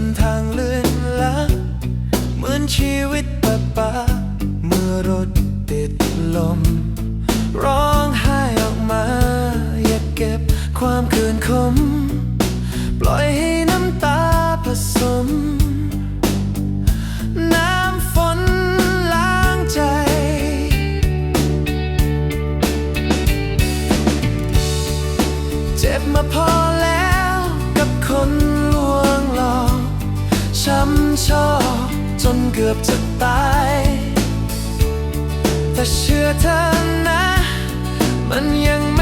นทางเลื่อนละเหมือนชีวิตปะปะเมื่อรถติดลม ร้องไห้ออกมา อย่าเก็บความคืนคม ปล่อยให้น้ำตาผสม น้ำฝนล้างใจ เจ็บมาพอ เกือบจะตาย แต่เชื่อเธอนะ มันยังไม่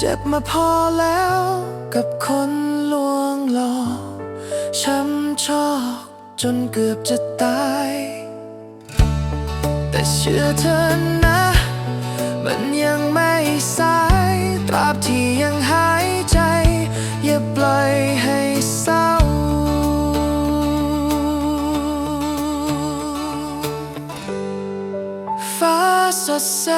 เจ็บมาพอแล้วกับคนลวงหลอกช้ำชอกจนเกือบจะตาย แต่เชื่อเธอนะ มันยังไม่สายตราบที่ยังหายใจ อย่าปล่อยให้เศร้า ฟ้าสดใส